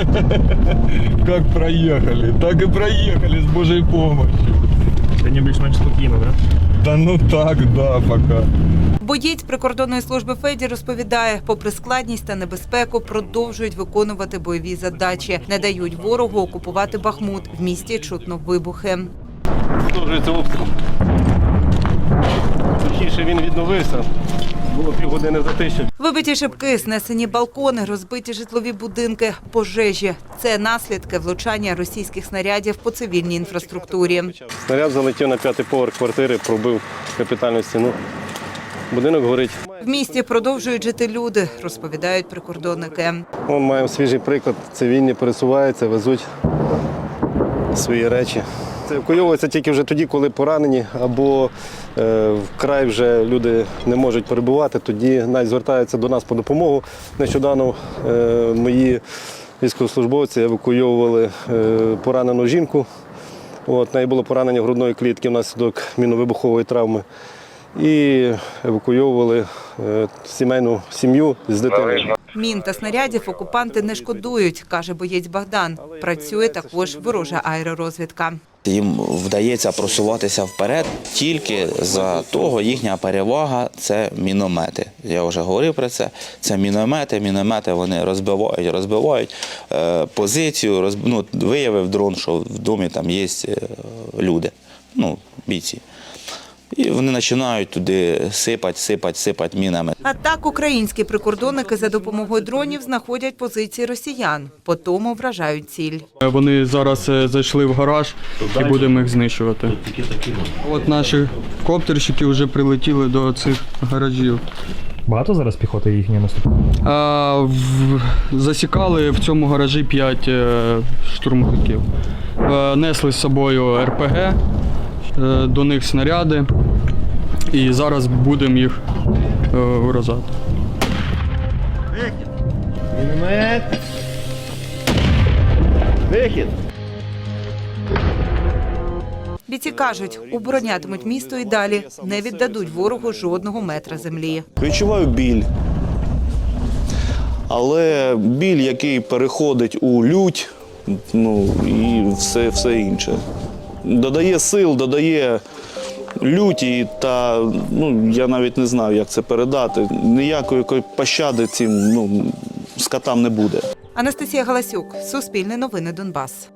как проехали, так и проехали с Божьей помощью. Сьогодні більш-менш спокійно? Да ну так, да, пока. Боєць прикордонної служби Феді розповідає, попри складність та небезпеку, продовжують виконувати бойові задачі, не дають ворогу окупувати Бахмут. В місті чутно вибухи. Продовжується обстріл. Точніше він відновився. Було півгодини затища. Вибиті шибки, знесені балкони, розбиті житлові будинки, пожежі. Це наслідки влучання російських снарядів по цивільній інфраструктурі. Снаряд залетів на п'ятий поверх квартири, пробив капітальну стіну. Будинок горить. В місті продовжують жити люди, розповідають прикордонники. Ми маємо свіжий приклад. Цивільні пересуваються, везуть свої речі. Це евакуйовується тільки вже тоді, коли поранені, або е, вкрай вже люди не можуть перебувати, тоді навіть звертаються до нас по допомогу. Нещодавно е, мої військовослужбовці евакуйовували е, поранену жінку. От, неї було поранення грудної клітки внаслідок міновибухової травми. І евакуйовували сімейну сім'ю з дитиною. Мін та снарядів окупанти не шкодують, каже боєць Богдан. Працює також ворожа аеророзвідка. Їм вдається просуватися вперед тільки за того їхня перевага це міномети. Я вже говорив про це. Це міномети. Міномети вони розбивають, розбивають е, позицію. Роз, ну, виявив дрон, що в домі там є е, люди, ну, бійці. І вони починають туди сипати, сипати, сипати мінами. А так українські прикордонники за допомогою дронів знаходять позиції росіян, по тому вражають ціль. Вони зараз е, зайшли в гараж і будемо їх знищувати. От наші коптерщики вже прилетіли до цих гаражів. Багато зараз піхоти їхньої наступає? Засікали в цьому гаражі 5 штурмовиків. Е, несли з собою РПГ, е, до них снаряди. І зараз будемо їх е, виразати. Міномет. Вихід. Бійці кажуть, оборонятимуть місто і далі, не віддадуть ворогу жодного метра землі. Відчуваю біль. Але біль, який переходить у лють, ну і все, все інше. Додає сил, додає люті, та ну, я навіть не знаю, як це передати. Ніякої пощади цим ну, скотам не буде. Анастасія Галасюк, Суспільне новини Донбас.